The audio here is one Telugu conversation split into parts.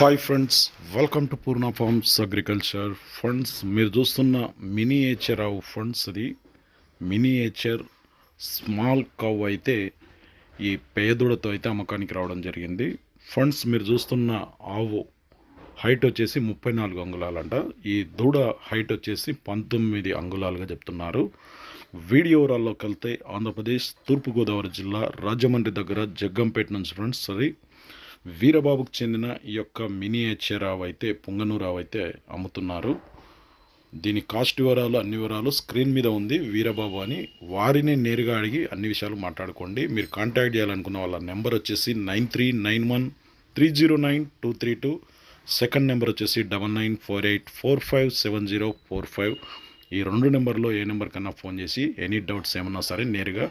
Hi friends welcome to Purna farms agriculture funds మీరు చూస్తున్న మినియేచర్ ఆవు ఫండ్స్ అది మినియేచర్ స్మాల్ కవ్ అయితే ఈ పేదోడతో అయితే అమ్మకానికి రావడం జరిగింది. ఫండ్స్ మీరు చూస్తున్న ఆవు హైట్ వచ్చేసి ముప్పై నాలుగు అంగుళాలంట. ఈ దూడ హైట్ వచ్చేసి పంతొమ్మిది అంగుళాలుగా చెప్తున్నారు. వీడియోరాల్లోకి వెళ్తే ఆంధ్రప్రదేశ్ తూర్పుగోదావరి జిల్లా రాజమండ్రి దగ్గర జగ్గంపేట నుంచి ఫ్రెండ్స్ అది వీరబాబుకు చెందిన ఈ యొక్క మినియేచర్ ఆవు అయితే పుంగనూరు అయితే అమ్ముతున్నారు. దీని కాస్ట్ వివరాలు అన్ని వివరాలు స్క్రీన్ మీద ఉంది. వీరబాబు అని వారిని నేరుగా అడిగి అన్ని విషయాలు మాట్లాడుకోండి. మీరు కాంటాక్ట్ చేయాలనుకున్న వాళ్ళ నెంబర్ వచ్చేసి nine three nine one three zero nine two three two. Second number వచ్చేసి double nine four eight four five seven zero four five. ఈ రెండు నెంబర్లో ఏ నెంబర్ కన్నా ఫోన్ చేసి ఎనీ డౌట్స్ ఏమన్నా సరే నేరుగా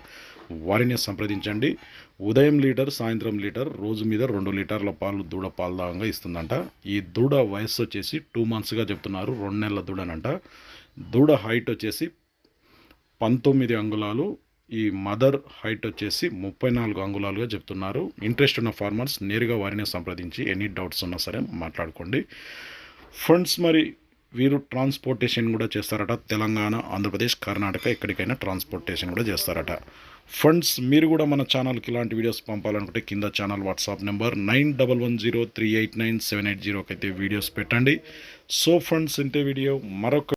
వారిని సంప్రదించండి. ఉదయం లీటర్ సాయంత్రం లీటర్ రోజు మీద రెండు లీటర్ల పాలు దూడ పాలు ఇస్తుందంట. ఈ దూడ వయస్సు వచ్చేసి టూ మంత్స్గా చెప్తున్నారు రెండు నెలల దూడనంట. దూడ హైట్ వచ్చేసి పంతొమ్మిది అంగుళాలు ఈ మదర్ హైట్ వచ్చేసి ముప్పై నాలుగు అంగుళాలుగా చెప్తున్నారు. ఇంట్రెస్ట్ ఉన్న ఫార్మర్స్ నేరుగా వారిని సంప్రదించి ఎనీ డౌట్స్ ఉన్నా సరే మాట్లాడుకోండి. ఫ్రెండ్స్ మరి వీరు ట్రాన్స్పోర్టేషన్ కూడా చేస్తారట. తెలంగాణ ఆంధ్రప్రదేశ్ కర్ణాటక ఎక్కడికైనా ట్రాన్స్పోర్టేషన్ కూడా చేస్తారట. ఫండ్స్ మీరు కూడా మన ఛానల్కి ఇలాంటి వీడియోస్ పంపాలనుకుంటే కింద channel WhatsApp number nine double one zero three eight nine seven eight జీరోకి అయితే వీడియోస్ పెట్టండి. సో ఫ్రెండ్స్ ఇంతే వీడియో. మరొక